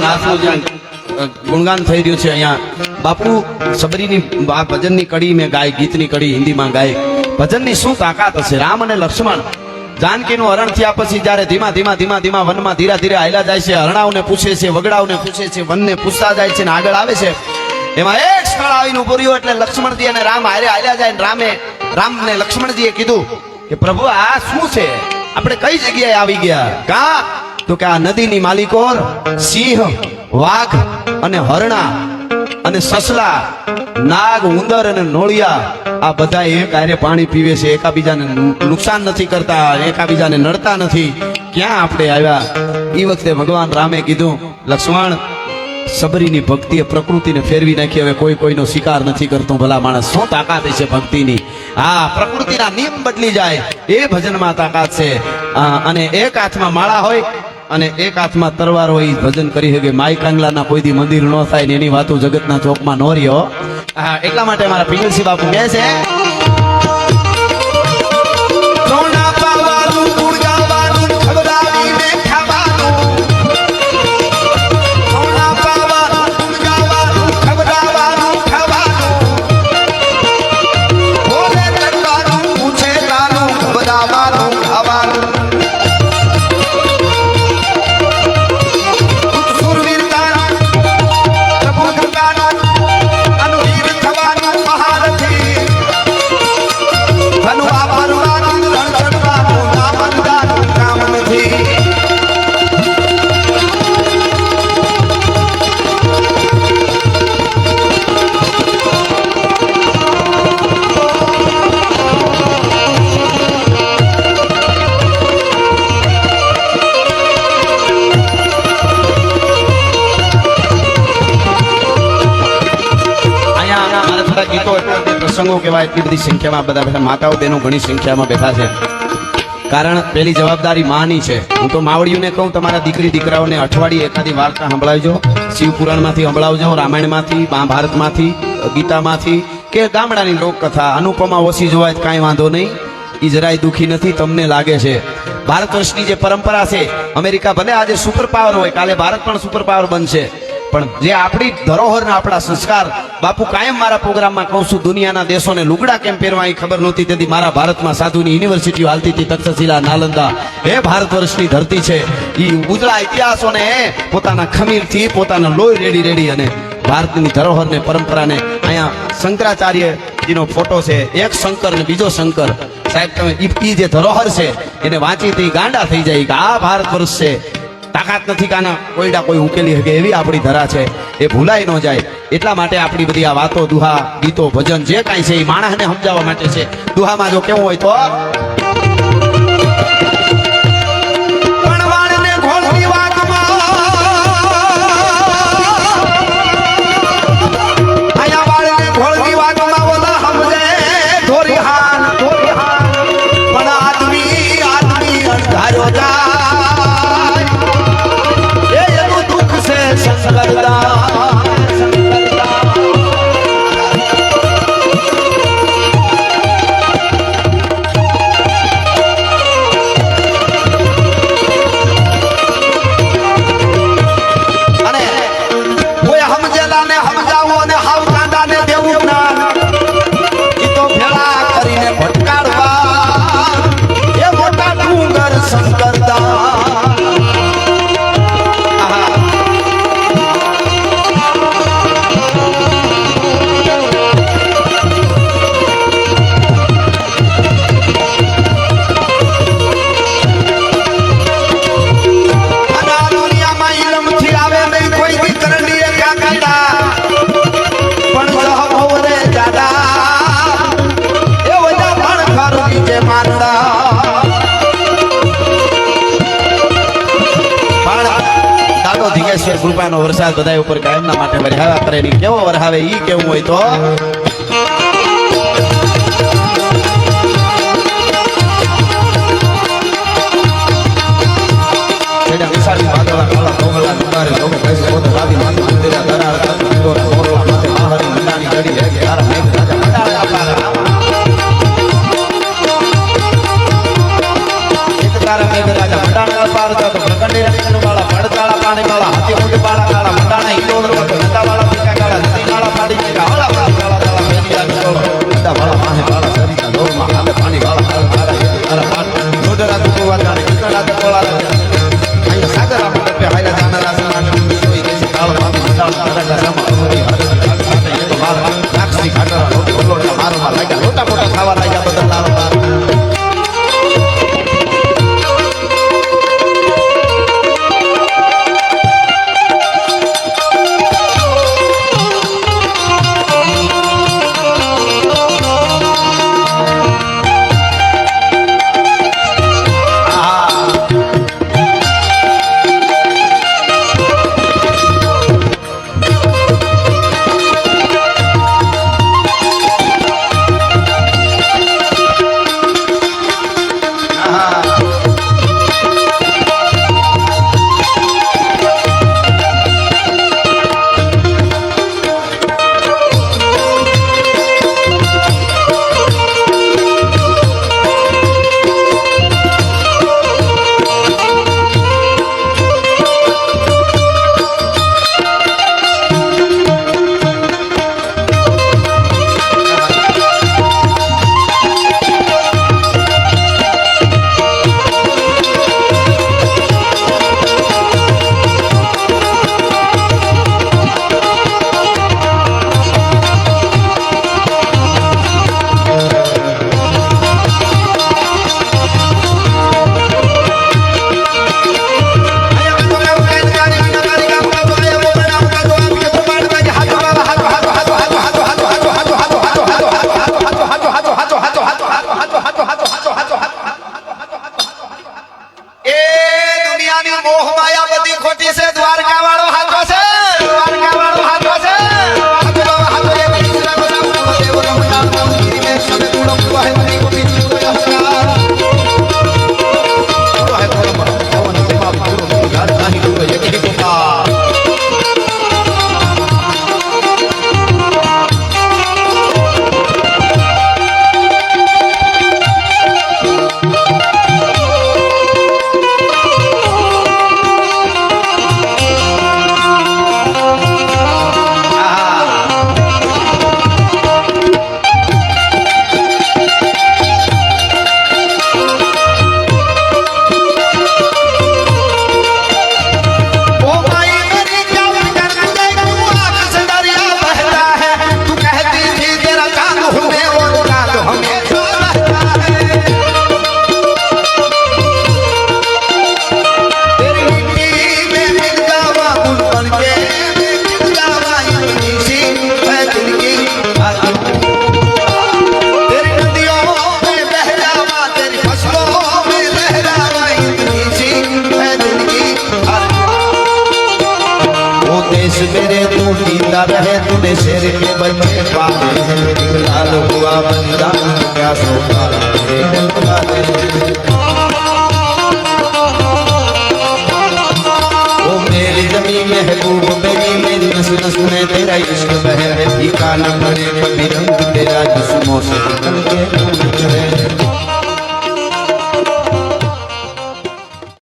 દાસનું જ્યાં અ, ગુણગાન થઈ રહ્યું છે અહીંયા. બાપુ સબરીની આ ભજનની કડી મેં ગાય ગીતની કડી હિન્દીમાં ગાય ભજનની શું તાકાત હશે? રામ અને લક્ષ્મણ જાનકીનું હરણ થયા પછી જ્યારે ધીમા ધીમા ધીમા ધીમા વનમાં ધીરા ધીરે હાલ્યા જાય છે હરણાઓને પૂછે છે વગડાઓને પૂછે છે વનને પૂછતા જાય છે ને આગળ આવે છે. એમાં એક સ્થળ આવીને ઊભો રહ્યું એટલે લક્ષ્મણજી અને રામ હારે હાલ્યા જાય ને રામે રામને લક્ષ્મણજીએ કીધું કે પ્રભુ આ શું છે? આપણે કઈ જગ્યાએ આવી ગયા? કા? તો કે આ નદીની માલિકો સિંહ, વાઘ અને હરણા અને સસલા, નાગ, ઉંદર અને નોળિયા આ બધા એક આરે પાણી પીવે છે, એકાબીજાને નુકસાન નથી કરતા, એકાબીજાને નડતા નથી. ક્યાં આપણે આવ્યા? એ વખતે ભગવાન રામે કીધું, લક્ષ્મણ, સબરીની ભક્તિએ પ્રકૃતિને ફેરવી નાખી, હવે કોઈ કોઈનો શિકાર નથી કરતો, ભલા માણસ શું તાકાત છે ભક્તિની? હા, પ્રકૃતિના નિયમ બદલી જાય, એ ભજનમાં તાકાત છે. અને એક હાથમાં માળા હોય અને એક હાથમાં તરવાર હોય ભજન કરી શકે. માઈ કાંગલાના કોઈ દી મંદિર ન થાય ને એની વાતો જગતના ચોકમાં ન રહ્યો. હા, એટલા માટે મારા પિંગલસિંહ બાપુ કહે છે પ્રસંગો કહેવાય, એટલી બધી સંખ્યામાં બધા બધા માતાઓ, બહેનો ઘણી સંખ્યામાં બેઠા છે. કારણ પેલી જવાબદારી માની છે. હું તો માવડીઓને કહું, તમારા દીકરી, દીકરાઓને અઠવાડિયે એકાદી વાર્તા સંભળાવજો. શિવ પુરાણમાંથી સંભળાવજો, રામાયણમાંથી, મહાભારતમાંથી, ગીતામાંથી કે ગામડાની લોકકથા, અનુપમા ઓછી જોવાય કાંઈ વાંધો નહીં. એ જરાય દુઃખી નથી, તમને લાગે છે. ભારત વર્ષની જે પરંપરા છે, અમેરિકા ભલે આજે સુપર પાવર હોય, કાલે ભારત પણ સુપર પાવર બનશે. પણ જે આપણી ધરોહરના આપણા સંસ્કાર બાપુ, કાયમ મારા પ્રોગ્રામમાં કહું છું, દુનિયાના દેશોને લુગડા કેમ પહેરવા ખબર નહોતી, તેથી મારા ભારતમાં સાધુની યુનિવર્સિટીઓ હાલતી હતી, તક્ષશિલા, નાલંદા. એ ભારત વર્ષની ધરતી છે એ ઉજળા ઇતિહાસોને પોતાના ખમીરથી, પોતાના લોહી રેડી રેડી અને ભારતની ધરોહરને પરંપરાને અહીંયા શંકરાચાર્યજીનો ફોટો છે, એક શંકર ને બીજો શંકર. સાહેબ, તમે જે ધરોહર છે, એને વાંચી ગાંડા થઈ જાય આ ભારત વર્ષ છે. તાકાત નથી કાના કોઈડા કોઈ ઉકેલી શકે એવી આપણી ધરા છે. એ ભૂલાઈ ન જાય. એટલા માટે આપણી બધી આ વાતો, દુહા, ગીતો, ભજન, જે કાંઈ છે એ માણસને સમજાવવા માટે છે. દુહામાં જો કેવું હોય તો દાદો ધીંગેશ્વર કૃપાનો વરસાદ બધા ઉપર કાયમના માટે વરહાવા કરે. કેવો વરહાવે ઈ કેવું હોય તો? ज़िंदा रहे तूने शेर के बच्चे पाले लाल हुआ बंदा, क्या सोता वो मेरी ज़मीन महबूब, मेरी मेरी नस नस में तेरा इश्क बहे